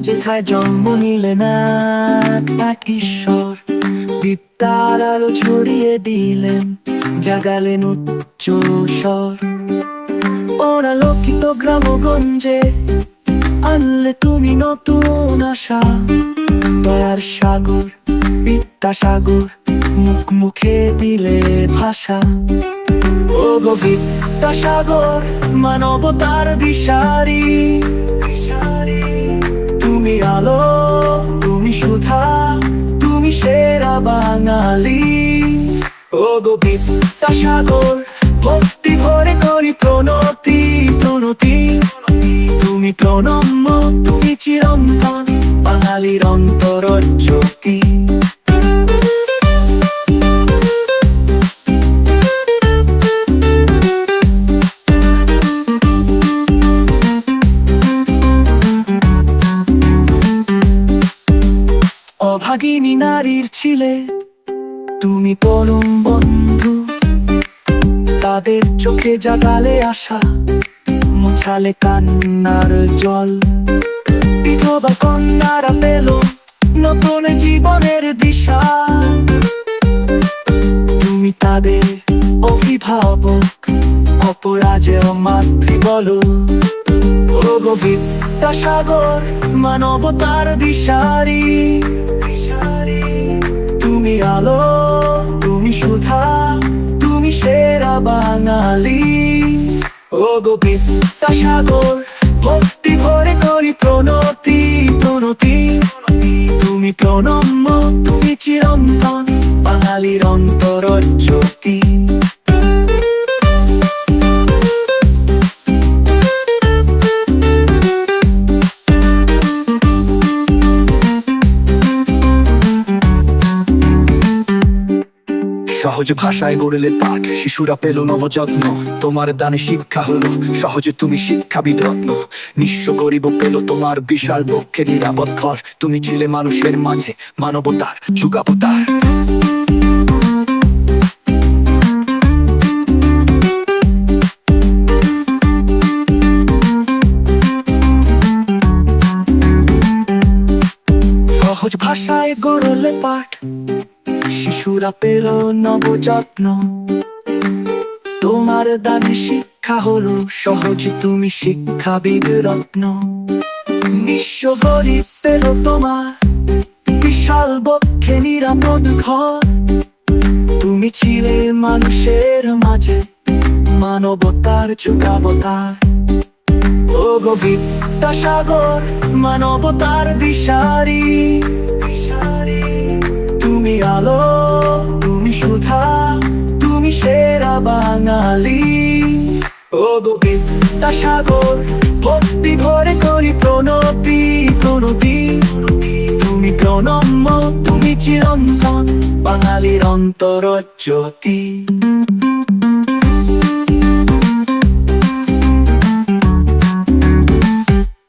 যেথায় জন্ম নিলে এক ঈশ্বর। বিদ্যার আলো ছড়িয়ে দিলেন, জাগালেন উচ্চ স্বর। ওরা লক্ষিত গ্রামগঞ্জে আনলে তুমি নতুন আশা। দয়ার সাগর বিদ্যাসাগর মুখ মুখে দিলে ভাষা। ও গো বিদ্যাসাগর মানবতার দিশারি। তুমি আলো, তুমি সুধা, তুমি সেরা বাঙালি। ও গো বিদ্যাসাগর ভক্তি ভরে করি প্রণতি। অভাগিনী নারীর ছিলে। তুমি পরম বন্ধু। তাদের চোখে জাগালে আশা, মুছালে কান্নার জল। বিধবা কন্যারা পেল নতুন জীবনের দিশা। তুমি তাদের অভিভাবক, অপরাজেয় মাতৃ বলো। ও গো বিদ্যাসাগর মানবতার দিশারি। তুমি আলো, তুমি সুধা, তুমি সেরা বাঙালি। ও গো বিদ্যাসাগর, ভক্তি ভরে করি প্রণতি প্রণতি। তুমি প্রণম্য, তুমি চিরন্তন, বাঙালির অন্তর জ্যোতি সহজ ভাষায় গড়লে পাঠ শিশুরা পেল নবযত্ন। তোমার দানে শিক্ষা হলো। সহজে তুমি শিক্ষাবিদ রত্ন। নিঃস্ব গরিব পেল তোমার বিশাল পক্ষে নিরাপদ ঘর। তুমি ছিলে মানুষের মাঝে মানবতার যুগাবতার। ভাষায় গড়লে পাঠ। শিশুরা পেল নবযত্ন। তোমার দানে শিক্ষা হলো সহজ, তুমি শিক্ষাবিদ রত্ন। নিঃস্ব গরিব পেল তোমার বিশাল বক্ষে নিরাপদ ঘর। তুমি ছিলে মানুষের মাঝে মানবতার যুগাবতার ও গো বিদ্যাসাগর, মানবতার দিশারি। বাঙালি। ও গো বিদ্যাসাগর ভক্তি ভরে করি প্রণতি প্রণতি। তুমি প্রণম্য, তুমি চিরন্তন, বাঙালির অন্তর জ্যোতি